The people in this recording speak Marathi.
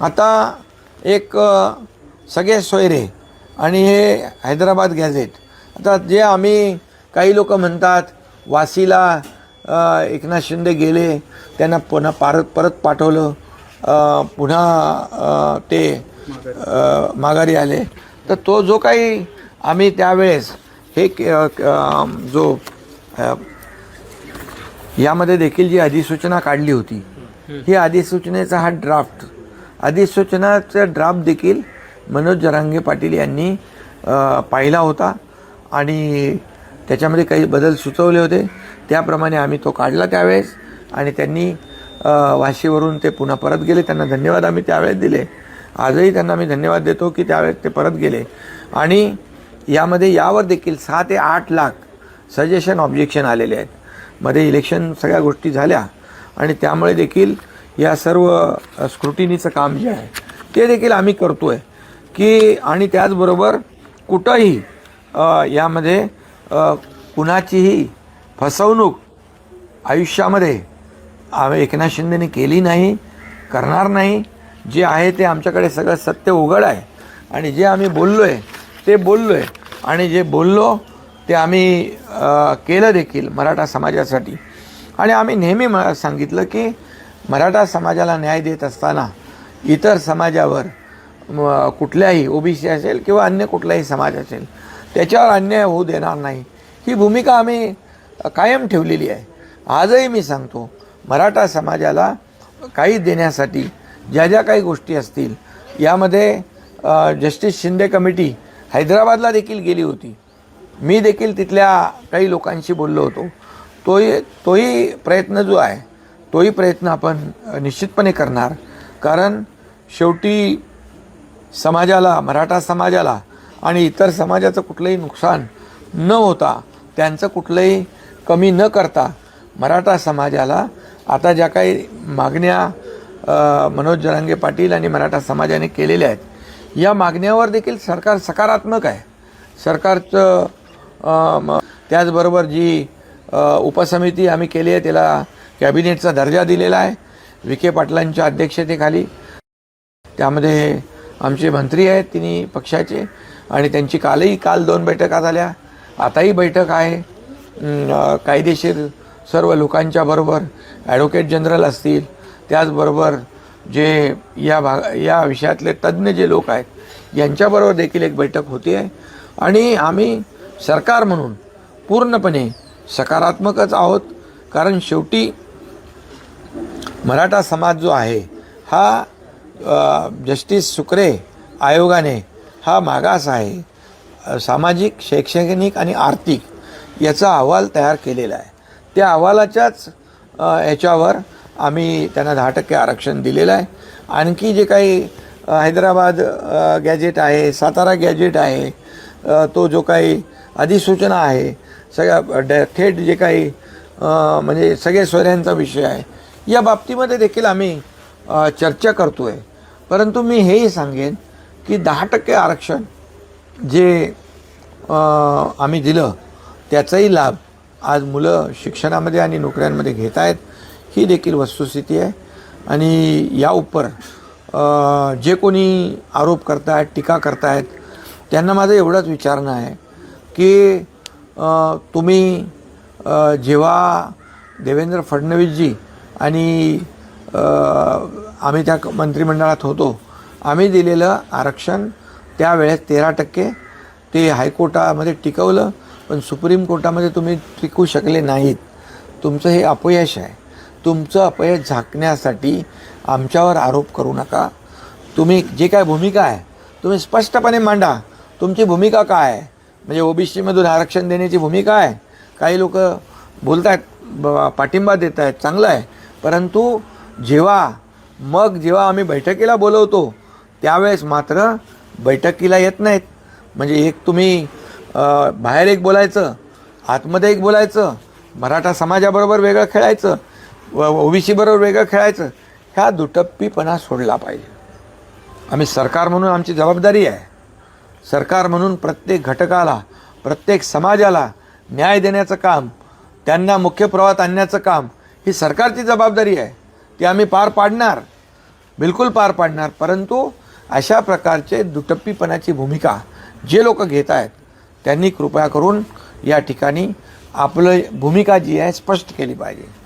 आता एक सगळे सोयरे आणि हे हैदराबाद गॅझेट. आता जे आम्ही काही लोक म्हणतात वासीला एकनाथ शिंदे गेले त्यांना पुन्हा पारत परत पाठवलं पुन्हा ते माघारी आले. तर तो जो काही आम्ही त्यावेळेस हे जो यामध्ये देखील जी अधिसूचना काढली होती ही अधिसूचनेचा हा ड्राफ्ट अधिसूचनाचा ड्राफ्ट देखील मनोज जरांगे पाटील यांनी पाहिला होता. आणि त्याच्यामध्ये काही बदल सुचवले होते. त्याप्रमाणे आम्ही तो काढला त्यावेळेस आणि त्यांनी वाशीवरून ते पुन्हा परत गेले. त्यांना धन्यवाद आम्ही त्यावेळेस दिले. आजही त्यांना मी धन्यवाद देतो की त्यावेळेस ते परत गेले. आणि यामध्ये यावर देखील सहा ते आठ लाख सजेशन ऑब्जेक्शन आलेले आहेत. मध्ये इलेक्शन सगळ्या गोष्टी झाल्या. आणि त्यामुळे देखील या सर्व स्क्रुटिनीचं काम जे आहे ते देखील आम्ही करतो आहे की आणि त्याचबरोबर कुठंही यामध्ये कुणाचीही फसवणूक आयुष्यामध्ये आम्ही एकनाथ शिंदेने केली नाही करणार नाही. जे आहे ते आमच्याकडे सगळं सत्य उघड आहे. आणि जे आम्ही बोललो आहे ते बोललो आहे आणि जे बोललो ते आम्ही केलं देखील मराठा समाजासाठी. आणि आम्ही नेहमी म सांगितलं की मराठा समाजाला न्याय देत असताना इतर समाजावर कुठल्याही ओबीसी असेल किंवा अन्य कुठलाही समाज असेल त्याच्यावर अन्याय होऊ देणार नाही. ही भूमिका आम्ही कायम ठेवलेली आहे. आजही मी सांगतो मराठा समाजाला काही देण्यासाठी ज्या ज्या काही गोष्टी असतील यामध्ये जस्टिस शिंदे कमिटी हैदराबादला देखील गेली होती. मी देखील तिथल्या काही लोकांशी बोललो होतो. तोही तोही प्रयत्न जो आहे तोही प्रयत्न आपण निश्चितपणे करणार. कारण शेवटी समाजाला मराठा समाजाला आणि इतर समाजाचं कुठलंही नुकसान न होता त्यांचं कुठलंही कमी न करता मराठा समाजाला आता ज्या काही मागण्या मनोज जरांगे पाटील आणि मराठा समाजाने केलेल्या आहेत या मागण्यावर देखील सरकार सकारात्मक आहे. सरकारचं त्याचबरोबर जी उपसमिती आम्ही केली आहे त्याला कॅबिनेटचा दर्जा दिलेला आहे. विखे पाटलांच्या अध्यक्षतेखाली. त्यामध्ये आमचे मंत्री आहेत तिन्ही पक्षाचे. आणि त्यांची कालही काल दोन बैठका झाल्या. आताही बैठक आहे. कायदेशीर सर्व लोकांच्या बरोबर ॲडव्होकेट जनरल असतील. त्याचबरोबर जे या भाग या विषयातले तज्ज्ञ जे लोक आहेत यांच्याबरोबर देखील एक बैठक होती आहे आणि आम्ही सरकार म्हणून पूर्णपणे सकारात्मकच आहोत. कारण शेवटी मराठा समाज जो आहे हा जस्टिस सुक्रे आयोगाने हा मागास आहे. सामाजिक शैक्षणिक आणि आर्थिक याचा अहवाल तयार केलेला आहे. त्या अहवालाच्याच याच्यावर आम्ही त्यांना दहा टक्के आरक्षण दिलेलं आहे. आणखी जे काही हैदराबाद गॅजेट आहे सातारा गॅजेट आहे तो जो काही अधिसूचना आहे सगळ्या ड- थेट जे काही म्हणजे सगळे सोयऱ्यांचा विषय आहे या बाबतीमध्ये देखील आम्ही चर्चा करतो आहे परंतु मी हेही सांगेन की दहा टक्के आरक्षण जे आम्ही दिलं त्याचाही लाभ आज मुलं शिक्षणामध्ये आणि नोकऱ्यांमध्ये घेत आहेत ही देखील वस्तुस्थिती आहे. आणि या उपर जे कोणी आरोप करतायत टीका करतायत त्यांना माझं एवढंच विचारणं आहे की तुम्ही जेव्हा देवेंद्र फडणवीसजी आणि आम्ही त्या मंत्रिमंडळात होतो. आम्ही दिलेलं आरक्षण त्यावेळेस तेरा टक्के ते हायकोर्टामध्ये टिकवलं पण सुप्रीम कोर्टामध्ये तुम्ही टिकू शकले नाहीत. तुमचं हे अपयश आहे. तुमचं अपयश झाकण्यासाठी आमच्यावर आरोप करू नका. तुम्ही जे काय भूमिका आहे तुम्ही स्पष्टपणे मांडा. तुमची भूमिका काय आहे? म्हणजे ओबीसीमधून आरक्षण देण्याची भूमिका आहे? काही लोक बोलत आहेत पाठिंबा देत आहेत चांगलं आहे. परंतु जेव्हा मग जेव्हा आम्ही बैठकीला बोलवतो त्यावेळेस मात्र बैठकीला येत नाहीत. म्हणजे एक तुम्ही बाहेर एक बोलायचं आतमध्ये एक बोलायचं मराठा समाजाबरोबर वेगळं खेळायचं व ओबीसी सीबरोबर वेगळं खेळायचं ह्या दुटप्पीपणा सोडला पाहिजे. आम्ही सरकार म्हणून आमची जबाबदारी आहे. सरकार म्हणून प्रत्येक घटकाला प्रत्येक समाजाला न्याय देण्याचं काम त्यांना मुख्य प्रवाहात आणण्याचं काम ही सरकारची जबाबदारी आहे ती आम्ही पार पाडणार. बिलकुल पार पाडणार. परंतु अशा प्रकारचे दुटप्पीपणाची भूमिका जे लोक घेत आहेत त्यांनी कृपया करून या ठिकाणी आपलं भूमिका जी आहे स्पष्ट केली पाहिजे.